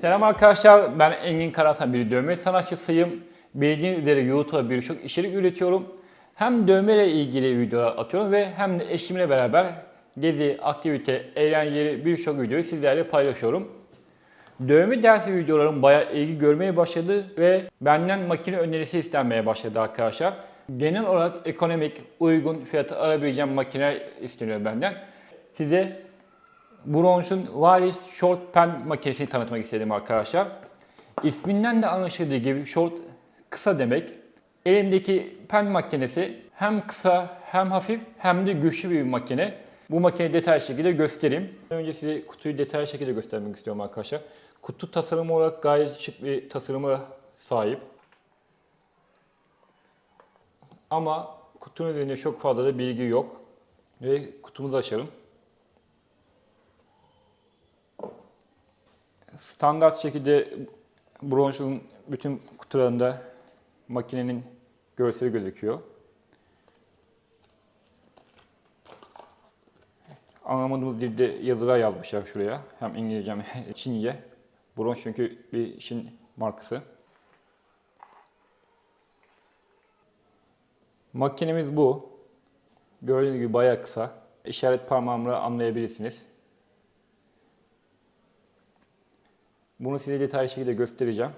Selam arkadaşlar, ben Engin Karasan bir dövme sanatçısıyım. Bildiğiniz üzere YouTube'a birçok içerik üretiyorum. Hem dövme ile ilgili videolar atıyorum ve hem de eşimle beraber gezi, aktivite, eğlenceli birçok videoyu sizlerle paylaşıyorum. Dövme dersi videolarım bayağı ilgi görmeye başladı ve benden makine önerisi istenmeye başladı arkadaşlar. Genel olarak ekonomik, uygun fiyatı alabileceğim makineler isteniyor benden. Size Bronch'un Varis Short Pen makinesini tanıtmak istedim arkadaşlar. İsminden de anlaşıldığı gibi short kısa demek. Elimdeki pen makinesi hem kısa hem hafif hem de güçlü bir makine. Bu makineyi detaylı şekilde göstereyim. Önce size kutuyu detaylı şekilde göstermek istiyorum arkadaşlar. Kutu tasarımı olarak gayet şık bir tasarıma sahip. Ama kutunun üzerinde çok fazla da bilgi yok. Ve kutumuzu açalım. Standart şekilde bronşun bütün kutularında makinenin görseli gözüküyor. Anlamadığımız dilde yazılar yazmışlar şuraya. Hem İngilizce hem Çince. Bronş çünkü bir Çin markası. Makinemiz bu. Gördüğünüz gibi bayağı kısa. İşaret parmağımla anlayabilirsiniz. Bunu size detaylı şekilde göstereceğim.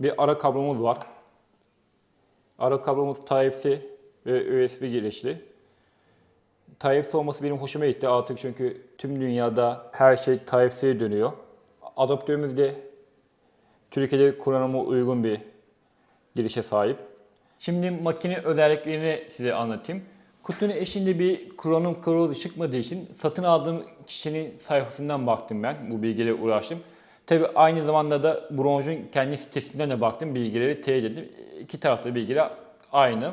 Bir ara kablomuz var. Ara kablomuz Type-C ve USB girişli. Type-C olması benim hoşuma gitti artık çünkü tüm dünyada her şey Type-C'ye dönüyor. Adaptörümüz de Türkiye'de kullanıma uygun bir girişe sahip. Şimdi makine özelliklerini size anlatayım. Kutunun eşinde bir kronom kılavuzu çıkmadığı için satın aldığım kişinin sayfasından baktım ben. Bu bilgiyle uğraştım. Tabi aynı zamanda da Bronz'un kendi sitesinden de baktım. Bilgileri teyit ettim. İki tarafta bilgiler aynı.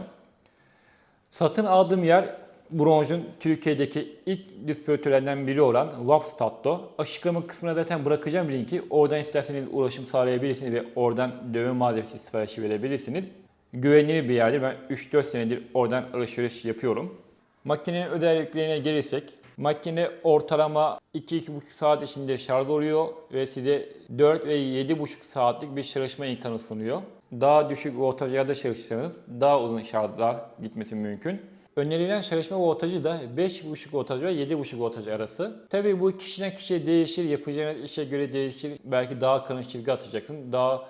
Satın aldığım yer Bronz'un Türkiye'deki ilk distribütörlerinden biri olan Wapstatto. Açıklama kısmına zaten bırakacağım linki. Oradan isterseniz ulaşım sağlayabilirsiniz ve oradan dövme malzemesi siparişi verebilirsiniz. Güvenilir bir yerdir. Ben 3-4 senedir oradan alışveriş yapıyorum. Makinenin özelliklerine gelirsek, makine ortalama 2-2,5 saat içinde şarj oluyor ve size 4 ve 7,5 saatlik bir çalışma imkanı sunuyor. Daha düşük voltajlarda çalışırsanız daha uzun şarjlar gitmesi mümkün. Önerilen çalışma voltajı da 5,5 voltaj ve 7,5 voltaj arası. Tabii bu kişiden kişiye değişir, yapacağınız işe göre değişir. Belki daha kalın çizgi atacaksın, daha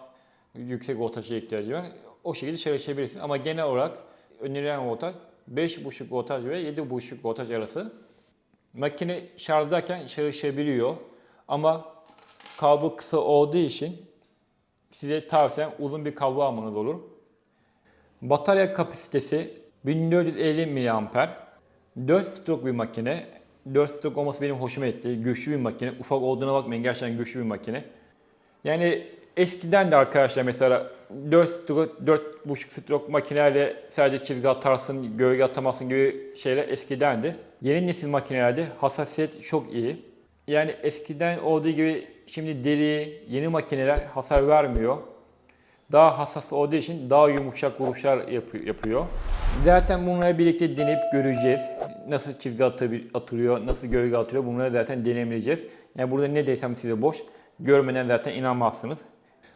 yüksek voltaja ihtiyacı var. O şekilde çalışabilirsin ama genel olarak önerilen voltaj 5,5 voltaj ve 7,5 voltaj arası. Makine şarjdayken çalışabiliyor ama kablo kısa olduğu için size tavsiyem uzun bir kablo almanız olur. Batarya kapasitesi 1450 mAh. 4 stroke bir makine. 4 stroke olması benim hoşuma gitti. Güçlü bir makine. Ufak olduğuna bakmayın gerçekten güçlü bir makine. Yani eskiden de arkadaşlar mesela 4 stroke, 4,5 stroke makinelerle sadece çizgi atarsın, gölge atamazsın gibi şeyler eskidendi. Yeni nesil makinelerde hassasiyet çok iyi. Yani eskiden olduğu gibi şimdi deri, yeni makineler hasar vermiyor. Daha hassas olduğu için daha yumuşak vuruşlar yapı- yapıyor. Zaten bunları birlikte deneyip göreceğiz. Nasıl çizgi atılıyor, nasıl gölge atılıyor bunları zaten deneyimleyeceğiz. Yani burada ne desem size boş. Görmeden zaten inanmazsınız.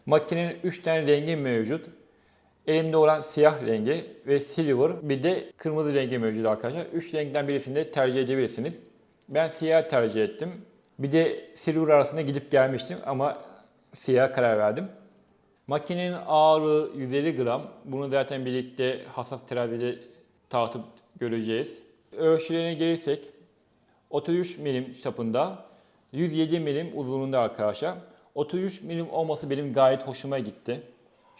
Makinenin 3 tane rengi mevcut. Elimde olan siyah rengi ve silver bir de kırmızı rengi mevcut arkadaşlar. 3 renkten birisini de tercih edebilirsiniz. Ben siyah tercih ettim. Bir de silver arasında gidip gelmiştim ama siyah karar verdim. Makinenin ağırlığı 150 gram. Bunu zaten birlikte hassas terazide tartıp göreceğiz. Ölçülerine gelirsek 33 milim çapında, 107 milim uzunluğunda arkadaşlar. 33 milim olması benim gayet hoşuma gitti.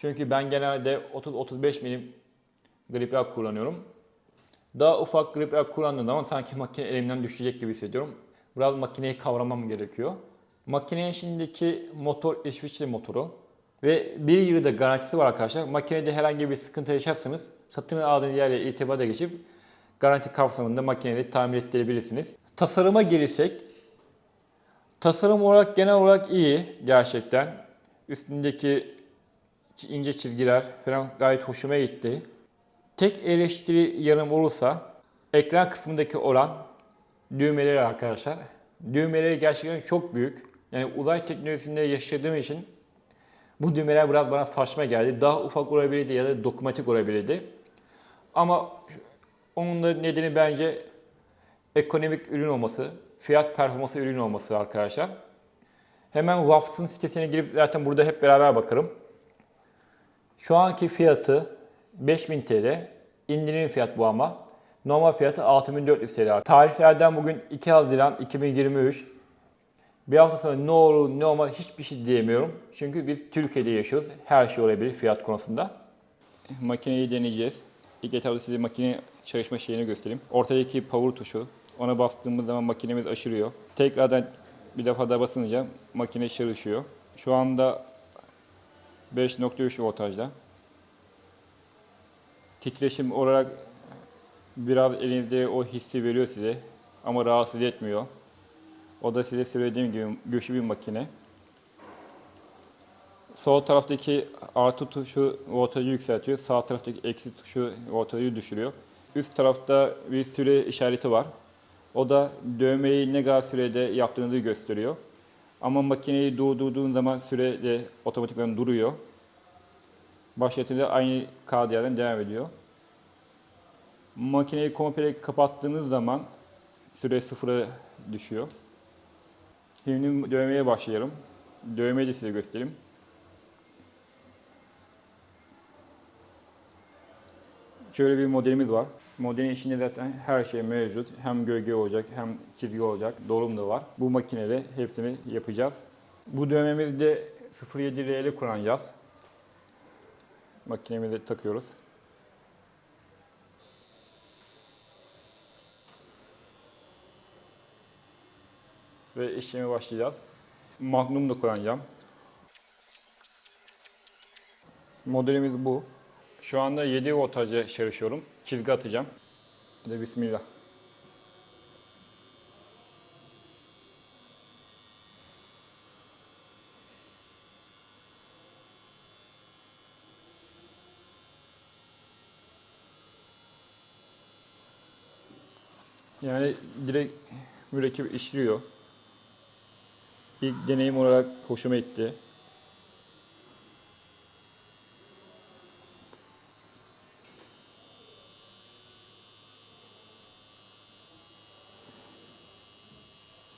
Çünkü ben genelde 30-35 milim gripler kullanıyorum. Daha ufak gripler kullandığım zaman sanki makine elimden düşecek gibi hissediyorum. Biraz makineyi kavramam gerekiyor. Makinenin içindeki motor İsviçre motoru ve bir yılda garantisi var arkadaşlar. Makinede herhangi bir sıkıntı yaşarsanız satın aldığınız yerle irtibata geçip garanti kapsamında makineyi tamir ettirebilirsiniz. Tasarıma gelirsek Tasarım olarak genel olarak iyi gerçekten. Üstündeki ince çizgiler falan gayet hoşuma gitti. Tek eleştiri yanım olursa ekran kısmındaki olan düğmeleri arkadaşlar. Düğmeleri gerçekten çok büyük. Yani uzay teknolojisinde yaşadığım için Bu düğmeler biraz bana saçma geldi. Daha ufak olabilirdi ya da dokunmatik olabilirdi. Ama onun da nedeni bence ekonomik ürün olması, fiyat performansı ürün olması arkadaşlar. Hemen Waps'ın sitesine girip zaten burada hep beraber bakarım. Şu anki fiyatı 5000 TL. İndirim fiyat bu ama. Normal fiyatı 6400 TL. Tarihlerden bugün 2 Haziran 2023. Bir hafta sonra ne olur ne olmaz hiçbir şey diyemiyorum. Çünkü biz Türkiye'de yaşıyoruz. Her şey olabilir fiyat konusunda. Makineyi deneyeceğiz. İlk etapta size makine çalışma şeyini göstereyim. Ortadaki power tuşu. Ona bastığımız zaman makinemiz aşırıyor. Tekrardan bir defa daha basınca makine çalışıyor. Şu anda 5.3 voltajda. Titreşim olarak biraz elinizde o hissi veriyor size ama rahatsız etmiyor. O da size söylediğim gibi güçlü bir makine. Sol taraftaki artı tuşu voltajı yükseltiyor. Sağ taraftaki eksi tuşu voltajı düşürüyor. Üst tarafta bir süre işareti var. O da dövmeyi ne kadar sürede yaptığınızı gösteriyor. Ama makineyi durdurduğun zaman süre de otomatikman duruyor. Başlatınca aynı kaldığı yerden devam ediyor. Makineyi komple kapattığınız zaman süre sıfıra düşüyor. Şimdi dövmeye başlayalım. Dövmeyi de size göstereyim. Şöyle bir modelimiz var. Modelin içinde zaten her şey mevcut. Hem gölge olacak hem çizgi olacak. Dolum da var. Bu makinede hepsini yapacağız. Bu dövmemizde 07 RL kullanacağız. Makinemize takıyoruz. Ve işleme başlayacağız. Magnum da kullanacağım. Modelimiz bu. Şu anda 7 voltajla çalışıyorum. Çizgi atacağım. Hadi bismillah. Yani direkt mürekkep işliyor. İlk deneyim olarak hoşuma gitti.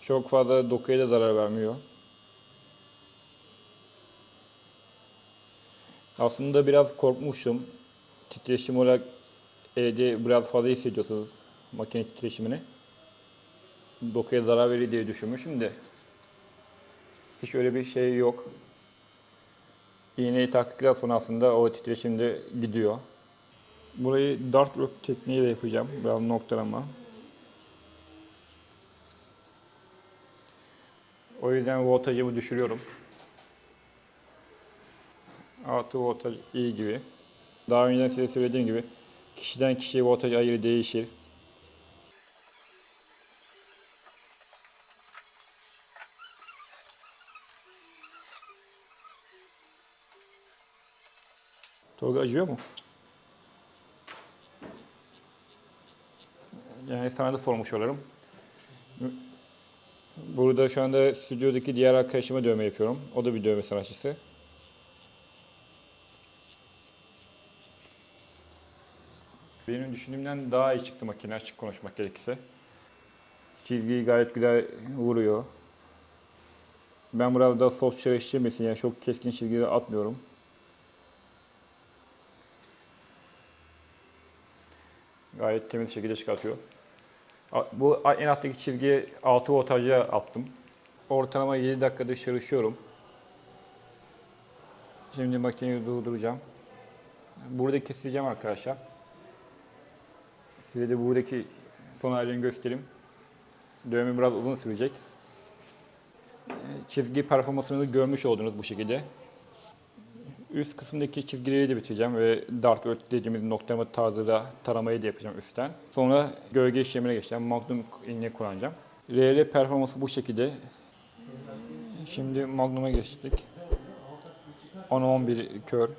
Çok fazla dokuya da zarar vermiyor. Aslında biraz korkmuştum. Titreşim olarak elde biraz fazla hissediyorsunuz makine titreşimini. Dokuya zarar verir diye düşünmüşüm de hiç öyle bir şey yok. İğneyi taktıktan sonra aslında o titreşim de gidiyor. Burayı dart rock tekniğiyle yapacağım. Biraz noktalama. O yüzden voltajımı düşürüyorum. Artı voltaj iyi gibi. Daha önceden size söylediğim gibi kişiden kişiye voltaj ayrı değişir. Tolga acıyor mu? Yani sana da sormuş olurum. Burada şu anda stüdyodaki diğer arkadaşıma dövme yapıyorum. O da bir dövme sanatçısı. Benim düşündüğümden daha iyi çıktı makine açık konuşmak gerekirse. Çizgiyi gayet güzel vuruyor. Ben burada soft çalıştırmasın yani çok keskin çizgileri atmıyorum. Gayet temiz şekilde çıkartıyor. Bu en alttaki çizgiye 6 voltajla attım. Ortalama 7 dakikada çalışıyorum. Şimdi makineyi durduracağım. Burada keseceğim arkadaşlar. Size de buradaki son halini göstereyim. Dövme biraz uzun sürecek. Çizgi performansını görmüş oldunuz bu şekilde. Üst kısımdaki çizgileri de bitireceğim ve dart ört dediğimiz noktalama tarzıyla taramayı da yapacağım üstten. Sonra gölge işlemine geçeceğim. Magnum iğne kullanacağım. RL performansı bu şekilde. Şimdi Magnum'a geçtik. 10-11 kör.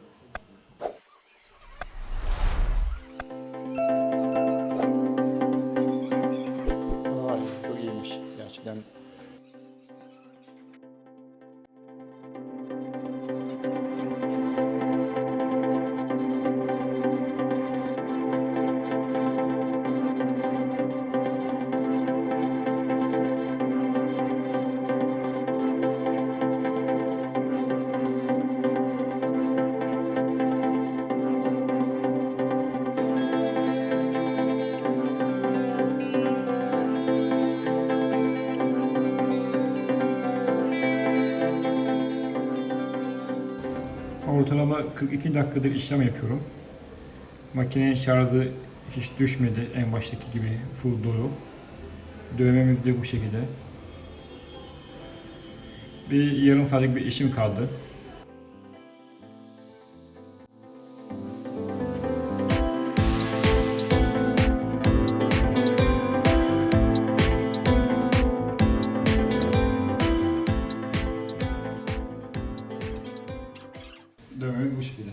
Ortalama 42 dakikadır işlem yapıyorum. Makinenin şarjı hiç düşmedi en baştaki gibi full dolu. Dövmemiz de bu şekilde. Bir yarım saatlik bir işim kaldı. Şekilde.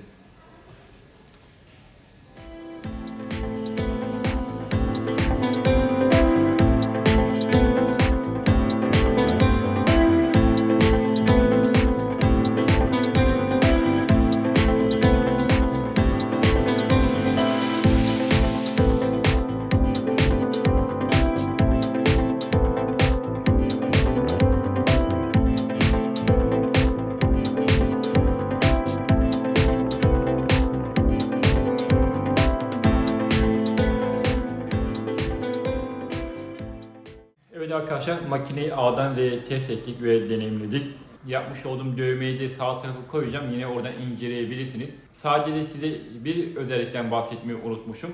Arkadaşlar makineyi A'dan Z'ye test ettik ve deneyimledik. Yapmış olduğum dövmeyi de sağ tarafa koyacağım. Yine oradan inceleyebilirsiniz. Sadece size bir özellikten bahsetmeyi unutmuşum.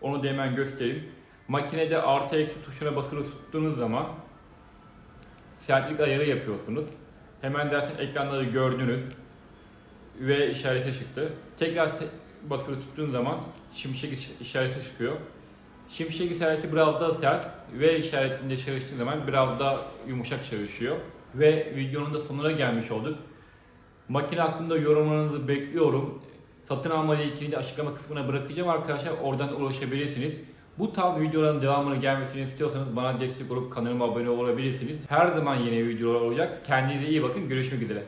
Onu da hemen göstereyim. Makinede artı eksi tuşuna basılı tuttuğunuz zaman sertlik ayarı yapıyorsunuz. Hemen zaten ekranda da gördünüz ve işareti çıktı. Tekrar basılı tuttuğun zaman şimşek iş- işareti çıkıyor. Şimşek işareti biraz daha sert ve işaretinde çalıştığı zaman biraz daha yumuşak çalışıyor. Ve videonun da sonuna gelmiş olduk. Makine hakkında yorumlarınızı bekliyorum. Satın alma linkini de açıklama kısmına bırakacağım arkadaşlar. Oradan ulaşabilirsiniz. Bu tarz videoların devamını gelmesini istiyorsanız bana destek olup kanalıma abone olabilirsiniz. Her zaman yeni videolar olacak. Kendinize iyi bakın. Görüşmek üzere.